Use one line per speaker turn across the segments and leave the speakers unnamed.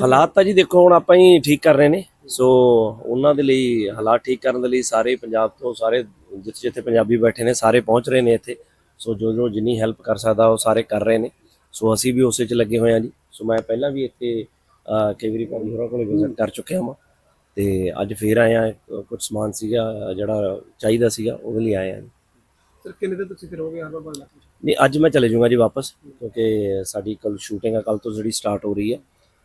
ਹਾਲਾਤ ਤਾਂ ਜੀ ਦੇਖੋ ਹੁਣ ਆਪਾਂ ਹੀ ਠੀਕ ਕਰ ਰਹੇ ਨੇ। ਸੋ ਉਹਨਾਂ ਦੇ ਲਈ ਹਾਲਾਤ ਠੀਕ ਕਰਨ ਦੇ ਲਈ ਸਾਰੇ ਪੰਜਾਬ ਤੋਂ ਸਾਰੇ ਜਿੱਥੇ ਜਿੱਥੇ ਪੰਜਾਬੀ ਬੈਠੇ ਨੇ ਸਾਰੇ ਪਹੁੰਚ ਰਹੇ ਨੇ ਇੱਥੇ। ਸੋ ਜੋ ਜੋ ਜਿੰਨੀ ਹੈਲਪ ਕਰ ਸਕਦਾ ਉਹ ਸਾਰੇ ਕਰ ਰਹੇ ਨੇ। ਸੋ ਅਸੀਂ ਵੀ ਉਸੇ 'ਚ ਲੱਗੇ ਹੋਏ ਹਾਂ ਜੀ। ਸੋ ਮੈਂ ਪਹਿਲਾਂ ਵੀ ਇੱਥੇ ਕਈ ਵਾਰੀ ਭਾਜੀ ਹੋਰਾਂ ਕੋਲ ਵਿਜ਼ਿਟ ਕਰ ਚੁੱਕਿਆ ਹਾਂ ਤੇ ਅੱਜ ਫੇਰ ਆਇਆ ਕੁਝ ਸਮਾਨ ਸੀਗਾ ਜਿਹੜਾ ਚਾਹੀਦਾ ਸੀਗਾ ਉਹਦੇ ਲਈ ਆਇਆ
ਸਰ ਕਿੰਨੇ ਦਿਨ ਤੁਸੀਂ ਫਿਰ ਹੋ ਗਏ ਹਰਬਾ ਬਾਲਾ
ਨਹੀਂ ਅੱਜ ਮੈਂ ਚਲੇ ਜਾਊਂਗਾ ਜੀ ਵਾਪਸ ਕਿਉਂਕਿ ਸਾਡੀ ਕੱਲ ਸ਼ੂਟਿੰਗ ਆ ਕੱਲ ਤੋਂ ਜਿਹੜੀ ਸਟਾਰਟ ਹੋ ਰਹੀ ਹੈ।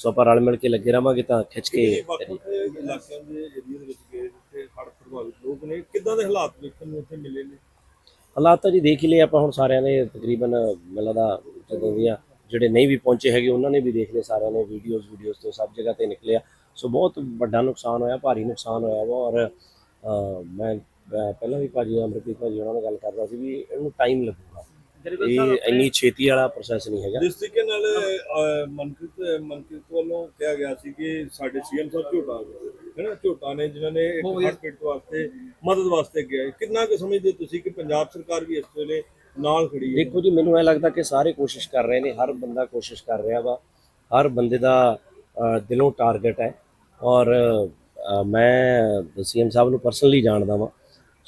ਸੋ ਆਪਾਂ ਰਲ ਮਿਲ ਕੇ ਲੱਗੇ ਰਵਾਂਗੇ ਤਾਂ ਖਿੱਚ ਕੇ
ਇਲਾਕਿਆਂ ਦੇ ਏਰੀਆ ਦੇ ਵਿੱਚ ਗਏ ਜਿੱਥੇ ਹੜ੍ਹ ਪ੍ਰਭਾਵਿਤ ਲੋਕ ਨੇ? ਕਿੱਦਾਂ ਦੇ ਹਾਲਾਤ ਵੇਖਣ ਨੂੰ ਉੱਥੇ ਮਿਲੇ ਨੇ?
ਹਾਲਾਤ ਤਾਂ ਜੀ ਦੇਖ ਹੀ ਲਏ ਆਪਾਂ ਹੁਣ ਸਾਰਿਆਂ ਨੇ ਤਕਰੀਬਨ ਮੈਨੂੰ ਲੱਗਦਾ ਜਦੋਂ ਦੀਆਂ ਜਿਹੜੇ ਨਹੀਂ ਵੀ ਪਹੁੰਚੇ ਹੈਗੇ ਉਹਨਾਂ ਨੇ ਵੀ ਦੇਖ ਲਏ ਸਾਰਿਆਂ ਨੇ ਵੀਡੀਓਜ਼ ਵੀਡੀਓਜ਼ ਤੋਂ ਸਭ ਜਗ੍ਹਾ ਤੇ ਨਿਕਲਿਆ ਸੋ ਬਹੁਤ ਵੱਡਾ ਨੁਕਸਾਨ ਹੋਇਆ ਭਾਰੀ ਨੁਕਸਾਨ ਹੋਇਆ ਵਾ ਔਰ ਮੈਂ ਪਹਿਲਾਂ ਵੀ ਭਾਜੀ ਅਮਰਪ੍ਰੀਤ ਭਾਜੀ ਉਹਨਾਂ ਨਾਲ ਗੱਲ ਕਰਦਾ ਸੀ ਵੀ ਇਹਨੂੰ ਟਾਈਮ ਲੱਗੂਗਾ। ਇਹ ਇੰਨੀ ਛੇਤੀ ਵਾਲਾ ਪ੍ਰੋਸੈਸ ਨਹੀਂ ਹੈਗਾ।
ਜਿਸ ਤਰੀਕੇ ਨਾਲ ਅਹ, ਮਨਕ੍ਰਿਤ ਮਨਕ੍ਰਿਤ ਵੱਲੋਂ ਕਿਹਾ ਗਿਆ ਸੀ ਕਿ ਸਾਡੇ ਸੀਐਮ ਸਾਹਿਬ ਝੋਟਾ ਹੈ ਨਾ ਝੋਟਾ ਨੇ ਜਿਨ੍ਹਾਂ ਨੇ ਇੱਕ ਪੀੜਤ ਵਾਸਤੇ ਮਦਦ ਵਾਸਤੇ ਗਿਆ ਹੈ। ਕਿੰਨਾ ਕੁ ਸਮਝਦੇ ਤੁਸੀਂ ਕਿ ਪੰਜਾਬ ਸਰਕਾਰ ਵੀ ਇਸ ਵੇਲੇ ਨਾਲ ਖੜੀ ਹੈ?
ਦੇਖੋ ਜੀ ਮੈਨੂੰ ਇਹ ਲੱਗਦਾ ਕਿ ਸਾਰੇ ਕੋਸ਼ਿਸ਼ ਕਰ ਰਹੇ ਨੇ ਹਰ ਬੰਦਾ ਕੋਸ਼ਿਸ਼ ਕਰ ਰਿਹਾ ਵਾ। ਹਰ ਬੰਦੇ ਦਾ ਦਿਲੋਂ ਟਾਰਗੇਟ ਹੈ। ਔਰ ਅਹ, ਮੈਂ ਸੀਐਮ ਸਾਹਿਬ ਨੂੰ ਪਰਸਨਲੀ ਜਾਣਦਾ ਵਾਂ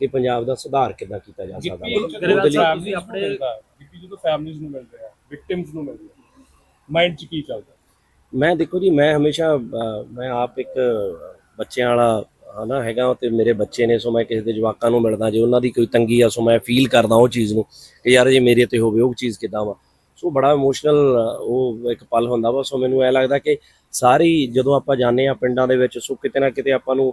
ਕਿ ਪੰਜਾਬ ਦਾ ਸੁਧਾਰ ਕਿੱਦਾਂ ਕੀਤਾ ਜਾ ਸਕਦਾ ਵਾ? ਉਹਦੇ ਲਈ
ਫੈਮਿਲੀ ਆਪਣੇ ਗਿੱਪੀ ਜਦੋਂ ਫੈਮਿਲੀਜ਼ ਨੂੰ ਮਿਲਦੇ ਆ ਵਿਕਟਿਮਸ ਨੂੰ ਮਿਲਦੇ ਆ ਮਾਈਂਡ 'ਚ ਕੀ ਚੱਲਦਾ?
ਮੈਂ ਦੇਖੋ ਜੀ ਮੈਂ ਹਮੇਸ਼ਾ ਮੈਂ ਆਪ ਇੱਕ ਬੱਚਿਆਂ ਵਾਲਾ ਹਨਾ ਹੈਗਾ ਤੇ ਮੇਰੇ ਬੱਚੇ ਨੇ ਸੋ ਮੈਂ ਕਿਸੇ ਦੇ ਜਵਾਕਾਂ ਨੂੰ ਮਿਲਦਾ ਜੇ ਉਹਨਾਂ ਦੀ ਕੋਈ ਤੰਗੀ ਆ ਸੋ ਮੈਂ ਫੀਲ ਕਰਦਾ ਉਹ ਚੀਜ਼ ਨੂੰ ਕਿ ਯਾਰ ਜੇ ਮੇਰੇ ਤੇ ਹੋਵੇ ਉਹ ਚੀਜ਼ ਕਿਦਾਂ ਵਾ। ਸੋ ਬੜਾ ਇਮੋਸ਼ਨਲ ਉਹ ਇੱਕ ਪਲ ਹੁੰਦਾ ਵਾ ਸੋ ਮੈਨੂੰ ਐ ਲੱਗਦਾ ਕਿ ਸਾਰੀ ਜਦੋਂ ਆਪਾਂ ਜਾਂਦੇ ਆ ਪਿੰਡਾਂ ਦੇ ਵਿੱਚ ਸੋ ਕਿਤੇ ਨਾ ਕਿਤੇ ਆਪਾਂ ਨੂੰ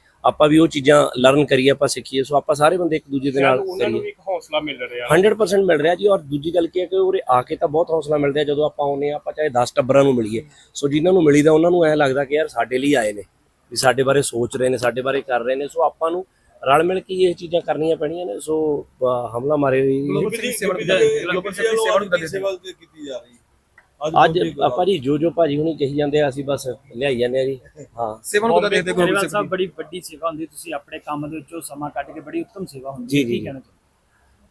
ਆਪਾਂ ਵੀ ਉਹ ਚੀਜ਼ਾਂ ਲਰਨ ਕਰੀਏ ਆਪਾਂ ਸਿੱਖੀਏ ਸੋ ਆਪਾਂ ਸਾਰੇ ਬੰਦੇ ਇੱਕ ਦੂਜੇ ਦੇ ਨਾਲ
ਉਹਨਾਂ ਨੂੰ
ਕਰੀਏ।
ਵੀ ਇੱਕ ਹੌਸਲਾ ਮਿਲ ਰਿਹਾ।
100% ਮਿਲ ਰਿਹਾ ਜੀ ਔਰ ਦੂਜੀ ਗੱਲ ਕੀ ਹੈ ਕਿ ਉਰੇ ਆ ਕੇ ਤਾਂ ਬਹੁਤ ਹੌਸਲਾ ਮਿਲਦਾ ਜਦੋਂ ਆਪਾਂ ਆਉਂਦੇ ਆ ਆਪਾਂ ਚਾਹੇ 10 ਟੱਬਰਾਂ ਨੂੰ ਮਿਲੀਏ। ਸੋ ਜਿਨ੍ਹਾਂ ਨੂੰ ਮਿਲੀਦਾ ਉਹਨਾਂ ਨੂੰ ਐ ਲੱਗਦਾ ਕਿ ਯਾਰ ਸਾਡੇ ਲਈ ਆਏ ਨੇ ਵੀ ਸਾਡੇ ਬਾਰੇ ਸੋਚ ਰਹੇ ਨੇ ਸਾਡੇ ਬਾਰੇ ਕਰ ਰਹੇ ਨੇ। ਸੋ ਆਪਾਂ ਨੂੰ ਰਲ ਮਿਲ ਕੇ ਇਹ ਚੀਜ਼ਾਂ ਕਰਨੀਆਂ ਪੈਣੀਆਂ ਨੇ। ਸੋ ਹਮਲਾ ਮਾਰੇ ਹੋਈ
Global
ਗਿੱਪੀ ਦੀ-
ਸੇਵਾ
ਗਿੱਪੀ
ਦਾ-
ਦੀ-
Global
ਗਿੱਪੀ ਦੀ ਵੱਲੋਂ
ਸੇਵਾ
ਅੱਜ
ਦਾ
ਕੀ ਸੇਵਾ ਕੀਤੀ ਜਾ ਰਹੀ
ਅੱਜ ਆਪਾਂ ਜੀ ਜੋ ਜੋ ਭਾਜੀ ਹੁਣੀ ਕਹੀ ਜਾਂਦੇ ਆ ਅਸੀਂ ਬਸ ਲਿਆਈ ਜਾਂਦੇ ਆ ਜੀ। ਹਾਂ।
ਸੇਵਾ ਨੂੰ ਕਿੱਦਾਂ ਦੇਖਦੇ ਗਲੋਬਲ
ਸਾਹਿਬ ਬੜੀ ਵੱਡੀ ਸੇਵਾ ਹੁੰਦੀ ਤੁਸੀਂ ਆਪਣੇ ਕੰਮ ਦੇ ਵਿੱਚੋਂ ਸਮਾਂ ਕੱਢ ਕੇ ਬੜੀ ਉੱਤਮ ਸੇਵਾ ਹੁੰਦੀ
ਜੀ,
ਹੈ
ਜੀ,
ਚਾਹੁੰਦੇ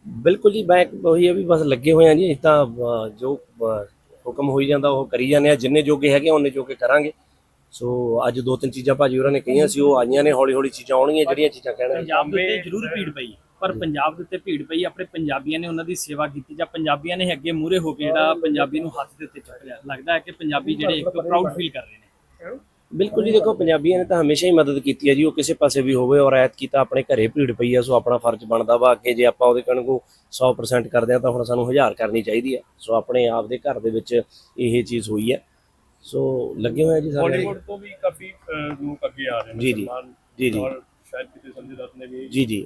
ਬਿਲਕੁਲ ਜੀ ਮੈਂ ਉਹੀ ਹੈ ਵੀ ਬਸ ਲੱਗੇ ਹੋਏ ਆ ਜੀ ਤਾਂ ਜੋ ਹੁਕਮ ਹੋਈ ਜਾਂਦਾ ਉਹ ਕਰੀ ਜਾਂਦੇ ਆ। ਜਿੰਨੇ ਜੋਗੇ ਹੈਗੇ ਉਹਨੇ ਜੋਗੇ ਕਰਾਂਗੇ। ਸੋ ਅੱਜ ਦੋ ਤਿੰਨ ਚੀਜ਼ਾਂ ਭਾਜੀ ਹੋਰਾਂ ਨੇ ਕਹੀਆਂ ਸੀ ਉਹ ਆਈਆਂ ਨੇ ਹੌਲੀ ਹੌਲੀ ਚੀਜ਼ਾਂ ਆਉਣਗੀਆਂ ਜਿਹੜੀਆਂ ਚੀਜ਼ਾਂ ਕਹਿਣਗੇ
ਪੰਜਾਬ ਦੇ ਜ਼ਰੂਰ ਭੀੜ ਪਈ ਹੈ। ਪਰ ਪੰਜਾਬ ਦੇ ਉੱਤੇ ਭੀੜ ਪਈ ਆਪਣੇ ਪੰਜਾਬੀਆਂ ਨੇ ਉਹਨਾਂ ਦੀ ਸੇਵਾ ਕੀਤੀ ਜਾਂ ਪੰਜਾਬੀਆਂ ਨੇ ਅੱਗੇ ਮੂਹਰੇ ਹੋ ਕੇ ਜਿਹੜਾ ਪੰਜਾਬੀ ਨੂੰ ਹੱਥ ਦੇ ਉੱਤੇ ਚੱਕ ਲਿਆ ਲੱਗਦਾ ਹੈ ਕਿ ਪੰਜਾਬੀ ਜਿਹੜੇ ਇੱਕ ਪ੍ਰਾਊਡ ਫੀਲ ਕਰ ਰਹੇ ਨੇ
ਬਿਲਕੁਲ ਜੀ ਦੇਖੋ ਪੰਜਾਬੀਆਂ ਨੇ ਤਾਂ ਹਮੇਸ਼ਾ ਹੀ ਮਦਦ ਕੀਤੀ ਹੈ ਜੀ ਉਹ ਕਿਸੇ ਪਾਸੇ ਵੀ ਹੋਵੇ ਔਰ ਐਤ ਕੀਤਾ ਆਪਣੇ ਘਰੇ ਭੀੜ ਪਈ ਆ ਸੋ ਆਪਣਾ ਫਰਜ਼ ਬਣਦਾ ਵਾ ਅੱਗੇ ਜੇ ਆਪਾਂ ਉਹਦੇ ਕਣ ਕੋ 100% ਕਰਦੇ ਆ ਤਾਂ ਹੁਣ ਸਾਨੂੰ 1000 ਕਰਨੀ ਚਾਹੀਦੀ ਹੈ ਸੋ ਆਪਣੇ ਆਪ ਦੇ ਘਰ ਦੇ ਵਿੱਚ ਇਹ ਚੀਜ਼ ਹੋਈ ਹੈ ਸੋ ਲੱਗੇ ਹੋਏ ਆ ਜੀ ਸਾਰੇ
ਬਾਲੀਵੁੱਡ ਤੋਂ ਵੀ ਕਾਫੀ ਲੋਕ ਅੱਗੇ ਆ ਰਹੇ ਨੇ
ਜੀ, ਜੀ। ਜੀ, ਜੀ।
ਔਰ ਸ਼ਾਇਦ ਕਿਤੇ ਸੰਜੇ ਦੱਤ ਨੇ ਵੀ
ਜੀ, ਜੀ।